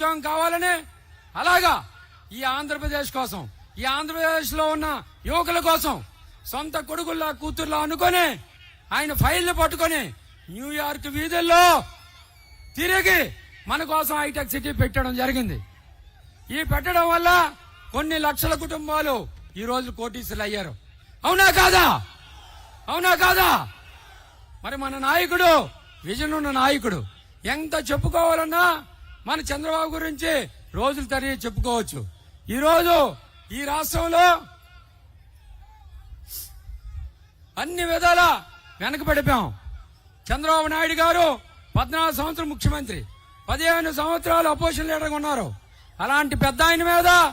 ఉద్యోగం కావాలనే? అలాగా. ఈ ఆంధ్రప్రదేశ్ కోసం ఈ ఆంధ్రప్రదేశ్లో ఉన్న యువకుల కోసం సొంత కొడుకుల్లా కూతుర్లా అనుకొని ఆయన ఫైల్ని పట్టుకొని న్యూయార్క్ వీధుల్లో తిరిగి మన కోసం హైటెక్ సిటీ పెట్టడం జరిగింది. ఈ పెట్టడం వల్ల కొన్ని లక్షల కుటుంబాలు ఈ రోజు కోటీసులు అయ్యారు అవునా కాదా? అవునా కాదా? మరి మన నాయకుడు విజన్ ఉన్న నాయకుడు ఎంత చెప్పుకోవాలన్నా మన చంద్రబాబు గురించి రోజులు తరిగి చెప్పుకోవచ్చు. ఈరోజు ఈ రాష్ట్రంలో అన్ని విధాల వెనకబడిపోయాం. చంద్రబాబు నాయుడు గారు పద్నాలుగు సంవత్సరం ముఖ్యమంత్రి. పదిహేను సంవత్సరాలు అపోజిషన్ లీడర్గా ఉన్నారు. అలాంటి పెద్ద ఆయన మీద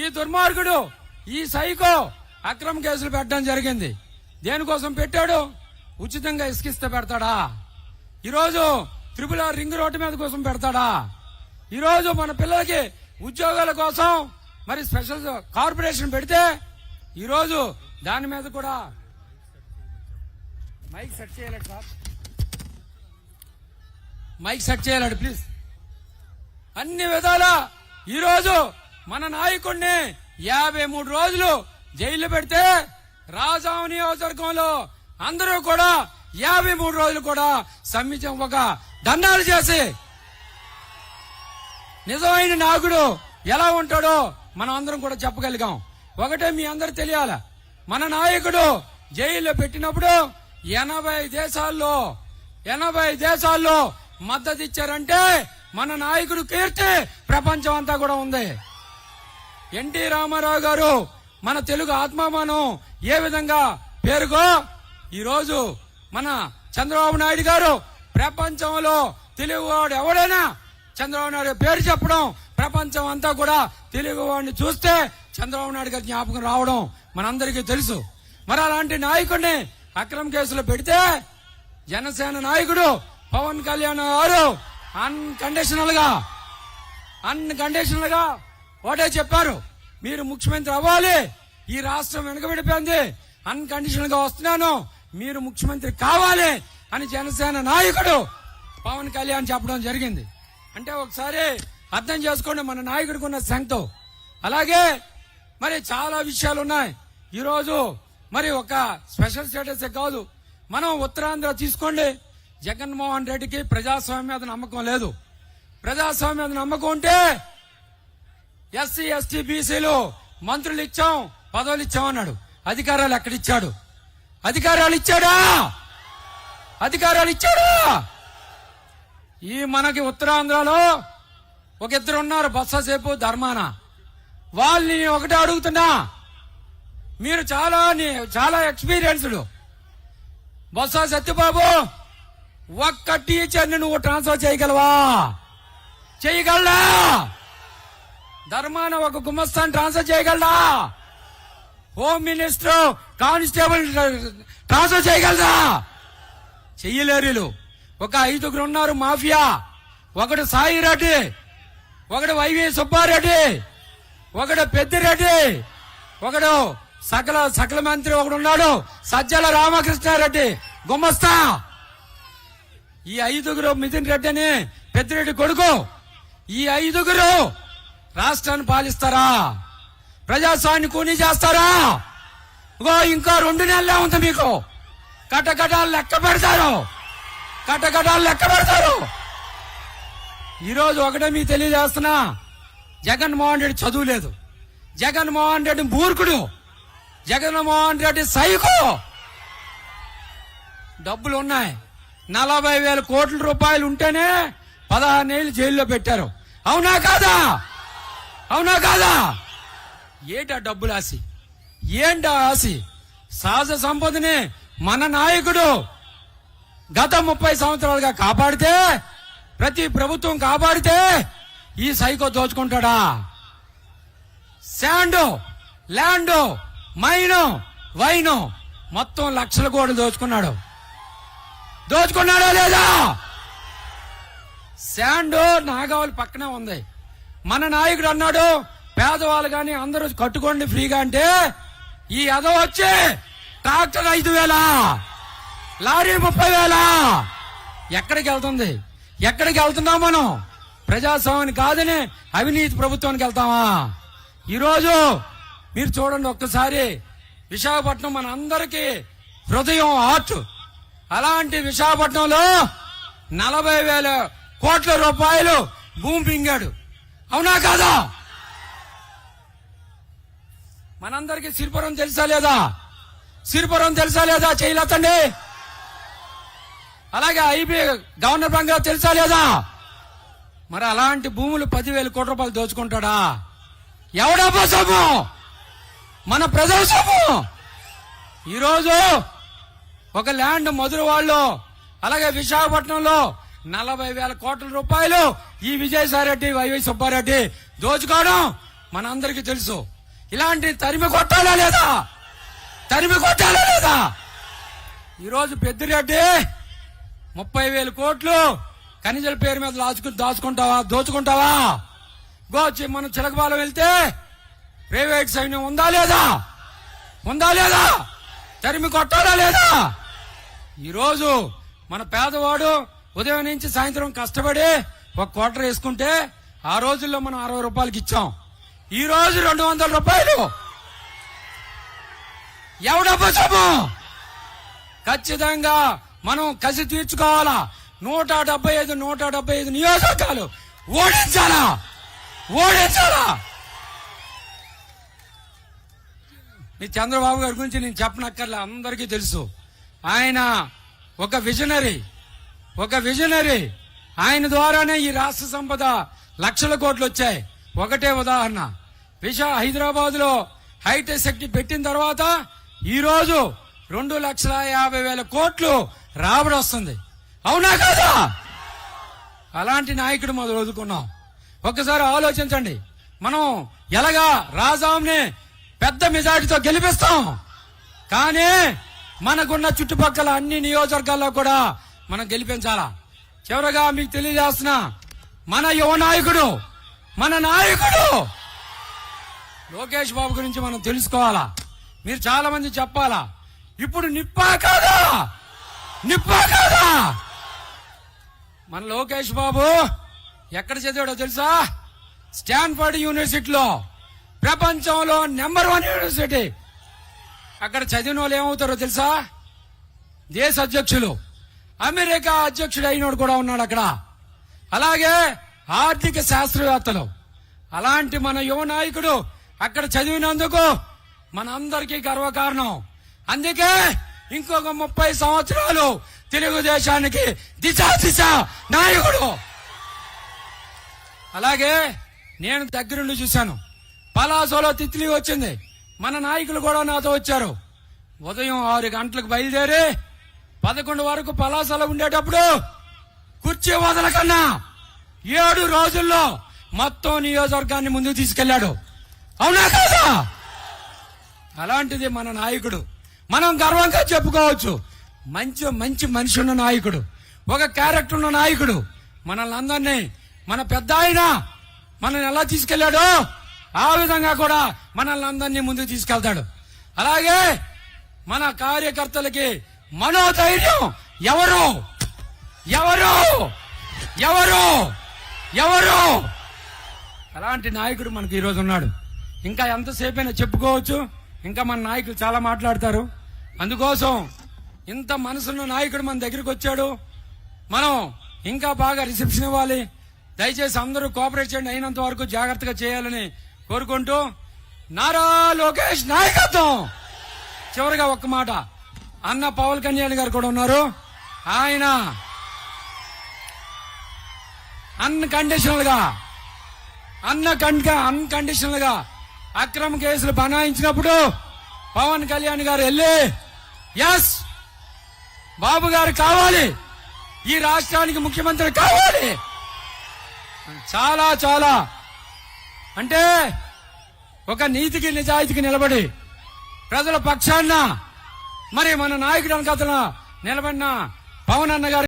ఈ దుర్మార్గుడు ఈ సైకో అక్రమ కేసులు పెట్టడం జరిగింది. దేనికోసం పెట్టాడు? ఉచితంగా ఇసుకిస్తే పెడతాడా? ఈరోజు త్రిపుల రింగ్ రోడ్డు మీద కోసం పెడతాడా? ఈరోజు మన పిల్లలకి ఉద్యోగాల కోసం మరి స్పెషల్ కార్పొరేషన్ పెడితే ఈరోజు దాని మీద కూడా మైక్ సెట్ చేయలేడు సార్. మైక్ సెట్ చేయలేడు ప్లీజ్. అన్ని విధాల ఈరోజు మన నాయకుడిని యాభై మూడు రోజులు జైలు పెడితే రాజాం నియోజకవర్గంలో అందరూ కూడా యాభై మూడు రోజులు కూడా సమ్మితం ఒక దండాలు చేసి నిజమైన నాయకుడు ఎలా ఉంటాడో మనం అందరం కూడా చెప్పగలిగాం. ఒకటే మీ అందరు తెలియాల? మన నాయకుడు జైల్లో పెట్టినప్పుడు ఎనభై దేశాల్లో ఎనభై దేశాల్లో మద్దతు ఇచ్చారంటే మన నాయకుడు కీర్తి ప్రపంచం అంతా కూడా ఉంది. ఎన్టీ రామారావు గారు మన తెలుగు ఆత్మామానం ఏ విధంగా పేరుగో ఈరోజు మన చంద్రబాబు నాయుడు గారు ప్రపంచంలో తెలుగువాడు ఎవడైనా చంద్రబాబు నాయుడు పేరు చెప్పడం ప్రపంచం అంతా కూడా తెలుగువాడిని చూస్తే చంద్రబాబు నాయుడు గారి జ్ఞాపకం రావడం మనందరికీ తెలుసు. మరి అలాంటి నాయకుడిని అక్రమ కేసులో పెడితే జనసేన నాయకుడు పవన్ కళ్యాణ్ గారు అన్కండిషనల్గా అన్కండిషనల్గా ఒకటే చెప్పారు. మీరు ముఖ్యమంత్రి అవ్వాలి ఈ రాష్ట్రం వెనుకబడిపోయింది అన్కండిషనల్గా వస్తున్నాను మీరు ముఖ్యమంత్రి కావాలి అని జనసేన నాయకుడు పవన్ కళ్యాణ్ చెప్పడం జరిగింది. అంటే ఒకసారి అర్థం చేసుకోండి మన నాయకుడికి ఉన్న శంతో అలాగే మరి చాలా విషయాలు ఉన్నాయి. ఈరోజు మరి ఒక స్పెషల్ స్టేటస్ కాదు. మనం ఉత్తరాంధ్ర తీసుకోండి. జగన్మోహన్ రెడ్డికి ప్రజాస్వామ్యం మీద నమ్మకం లేదు. ప్రజాస్వామ్యం మీద నమ్మకం ఉంటే ఎస్సీ ఎస్టీ బీసీలు మంత్రులు ఇచ్చాం పదవులు ఇచ్చాం అన్నాడు. అధికారాలు ఎక్కడిచ్చాడు అధికారాలు ఇచ్చాడా? అధికారాలు ఇచ్చాడా? ఈ మనకి ఉత్తరాంధ్రలో ఒక ఇద్దరు ఉన్నారు బొత్ససేపు ధర్మాన. వాళ్ళని ఒకటే అడుగుతున్నా. మీరు చాలా చాలా ఎక్స్పీరియన్స్డ్ బొత్స సత్యబాబు ఒక్క టీచర్ని నువ్వు ట్రాన్స్ఫర్ చేయగలవా? చేయగలడా? ధర్మాన ఒక గుమస్తాన్ని ట్రాన్స్ఫర్ చేయగలడా? హోమ్ మినిస్టర్ కానిస్టేబుల్ ట్రాన్స్ఫర్ చేయగలదా చెయ్యలేరు వీళ్ళు. ఒక ఐదుగురు ఉన్నారు మాఫియా. ఒకడు సాయి రెడ్డి ఒకడు వైవి సుబ్బారెడ్డి ఒకడు పెద్దిరెడ్డి ఒకడు సకల సకల మంత్రి ఒకడు ఉన్నాడు సజ్జల రామకృష్ణారెడ్డి. గుమ్మస్తా. ఈ ఐదుగురు మిథున్ రెడ్డి అని పెద్దిరెడ్డి కొడుకు. ఈ ఐదుగురు రాష్ట్రాన్ని పాలిస్తారా? ప్రజాస్వామ్యాన్ని కూని చేస్తారా? ఇంకో ఇంకా రెండు నెలలే ఉంది మీకు. కటకటాలు లెక్క పెడతారు. కటకటాలు లెక్క పెడతారు. ఈరోజు ఒకటే మీకు తెలియజేస్తున్నా జగన్మోహన్ రెడ్డి చదువు లేదు. జగన్మోహన్ రెడ్డి మూర్ఖుడు. జగన్మోహన్ రెడ్డి సైకో. డబ్బులు ఉన్నాయి. నలభై వేల కోట్ల రూపాయలు ఉంటేనే పదహారు నెలలు జైల్లో పెట్టారు. అవునా కాదా? అవునా కాదా? ఏటా డబ్బులు ఆశి ఏంటా ఆశి? సహజ సంపదని మన నాయకుడు. గత ముప్పై సంవత్సరాలుగా కాపాడితే ప్రతి ప్రభుత్వం కాపాడితే ఈ సైకో దోచుకుంటాడా? శాండ్ ల్యాండ్ మైను వైను మొత్తం లక్షల కోట్లు దోచుకున్నాడు. దోచుకున్నాడా లేదా? శాండ్ నాగావళి పక్కనే ఉంది. మన నాయకుడు అన్నాడు పేదవాళ్ళు కానీ అందరూ కట్టుకోండి ఫ్రీగా అంటే ఈ అదో వచ్చి ట్రాక్టర్ ఐదు వేల. లారీ ముప్పై వేల. ఎక్కడికి వెళ్తుంది? ఎక్కడికి వెళ్తున్నాం మనం? ప్రజాస్వామ్యం కాదని అవినీతి ప్రభుత్వానికి వెళ్తామా? ఈరోజు మీరు చూడండి ఒక్కసారి విశాఖపట్నం మన అందరికీ హృదయం ఆర్ట్. అలాంటి విశాఖపట్నంలో నలభై వేల కోట్ల రూపాయలు భూమి పింగాడు అవునా కాదా? మనందరికీ సిరిపురం తెలుసా లేదా? సిరిపురం తెలుసా లేదా? చేయలేతండి అలాగే ఐబీ గవర్నర్ బంగ్లా తెలుసా లేదా? మరి అలాంటి భూములు పదివేల కోట్ల రూపాయలు దోచుకుంటాడా? ఎవడబ్బా సొమ్ము మన ప్రజల సొమ్ము ఈరోజు ఒక ల్యాండ్ మధుర వాళ్ళు అలాగే విశాఖపట్నంలో నలభై వేల కోట్ల రూపాయలు ఈ విజయసాయిరెడ్డి వైవై సుబ్బారెడ్డి దోచుకోవడం మనందరికీ తెలుసు. ఇలాంటి తరిమి కొట్టాలా లేదా? తరిమి కొట్టాలా లేదా? ఈరోజు పెద్దిరెడ్డి ముప్పై వేల కోట్లు. ఖనిజల పేరు మీద లాచుకు దాచుకుంటావా? దోచుకుంటావా? గోచి మనం చిలకపాలెం వెళ్తే ప్రైవేట్ సైన్యం ఉందా లేదా? ఉందా లేదా? తరిమి కొట్టాలా లేదా? ఈరోజు మన పేదవాడు ఉదయం నుంచి సాయంత్రం కష్టపడి ఒక క్వార్టర్ వేసుకుంటే ఆ రోజుల్లో మనం అరవై రూపాయలకి ఇచ్చాం. ఈ రోజు రెండు వందల రూపాయలు. ఎవడబ్బా చెప్పు? ఖచ్చితంగా మనం కసి తీర్చుకోవాలా? నూట డెబ్బై ఐదు నూట డెబ్బై ఐదు నియోజకవర్గాలు ఓడించాలా? ఓడించాలా? మీ చంద్రబాబు గారి గురించి నేను చెప్పనక్కర్లే అందరికీ తెలుసు. ఆయన ఒక విజనరీ. ఒక విజనరీ. ఆయన ద్వారానే ఈ రాష్ట్ర సంపద లక్షల కోట్లు వచ్చాయి. ఒకటే ఉదాహరణ. విశా హైదరాబాద్లో హైటెక్ శక్తి పెట్టిన తర్వాత ఈరోజు రెండు లక్షల యాభై వేల కోట్లు రాబడి వస్తుంది. అవునా కదా? అలాంటి నాయకుడు మొదలు వదులుకున్నాం ఒక్కసారి ఆలోచించండి. మనం ఎలాగా రాజాంని పెద్ద మెజార్టీతో గెలిపిస్తాం. కానీ మనకున్న చుట్టుపక్కల అన్ని నియోజకవర్గాల్లో కూడా మనం గెలిపించాలా? చివరగా మీకు తెలియజేస్తున్నా మన యువ నాయకుడు మన నాయకుడు! లోకేష్ బాబు గురించి మనం తెలుసుకోవాలా? మీరు చాలా మంది చెప్పాలా? ఇప్పుడు నిప్పా కాదా? నిప్పా కాదా మన లోకేష్ బాబు ఎక్కడ చదివాడో తెలుసా? స్టాన్ఫర్డ్ యూనివర్సిటీలో. ప్రపంచంలో నెంబర్ వన్ యూనివర్సిటీ. అక్కడ చదివిన వాళ్ళు ఏమవుతారో తెలుసా? దేశ అధ్యక్షులు. అమెరికా అధ్యక్షుడు అయినోడు కూడా ఉన్నాడు అక్కడ. అలాగే ఆర్థిక శాస్త్రవేత్తలు. అలాంటి మన యువ నాయకుడు అక్కడ చదివినందుకు మనందరికీ గర్వకారణం. అందుకే ఇంకొక ముప్పై సంవత్సరాలు తెలుగుదేశానికి దిశ దిశ నాయకుడు. అలాగే నేను దగ్గరుండి చూశాను. పలాసోలో తిత్లీ వచ్చింది. మన నాయకులు కూడా నాతో వచ్చారు. ఉదయం ఆరు గంటలకు బయలుదేరి పదకొండు వరకు పలాసలో ఉండేటప్పుడు కుర్చీ వదలకన్నా ఏడు రోజుల్లో మొత్తం నియోజకవర్గాన్ని ముందుకు తీసుకెళ్ళాడు అవునా కాదా? అలాంటిది మన నాయకుడు. మనం గర్వంగా చెప్పుకోవచ్చు. మంచి మంచి మనిషి ఉన్న నాయకుడు. ఒక క్యారెక్టర్ ఉన్న నాయకుడు. మనల్ని అందరినీ మన పెద్ద ఆయన మనల్ని ఎలా తీసుకెళ్ళాడో ఆ విధంగా కూడా మనల్ని అందరినీ ముందుకు తీసుకెళ్తాడు. అలాగే మన కార్యకర్తలకి మనోధైర్యం. ఎవరు? ఎవరు? ఎవరు? ఎవరు? అలాంటి నాయకుడు మనకి ఈరోజు ఉన్నాడు. ఇంకా ఎంతసేపైనా చెప్పుకోవచ్చు. ఇంకా మన నాయకులు చాలా మాట్లాడతారు. అందుకోసం ఇంత మనసున్న నాయకుడు మన దగ్గరికి వచ్చాడు. మనం ఇంకా బాగా రిసెప్షన్ ఇవ్వాలి. దయచేసి అందరూ కోఆపరేట్ చేయండి. అయినంత వరకు జాగ్రత్తగా చేయాలని కోరుకుంటూ నారా లోకేష్ నాయకత్వం. చివరిగా ఒక్క మాట. అన్న పవన్ కళ్యాణ్ గారు కూడా ఉన్నారు. ఆయన అన్కండిషనల్గా అన్న కనుక అన్కండిషనల్గా అక్రమ కేసులు బనాయించినప్పుడు పవన్ కళ్యాణ్ గారు వెళ్ళి ఎస్ బాబు గారు కావాలి. ఈ రాష్ట్రానికి ముఖ్యమంత్రి కావాలి. చాలా చాలా. అంటే ఒక నీతికి నిజాయితీకి నిలబడి ప్రజల పక్షాన మరి మన నాయకుడు అనుకతన నిలబడిన పవన్ అన్న గారు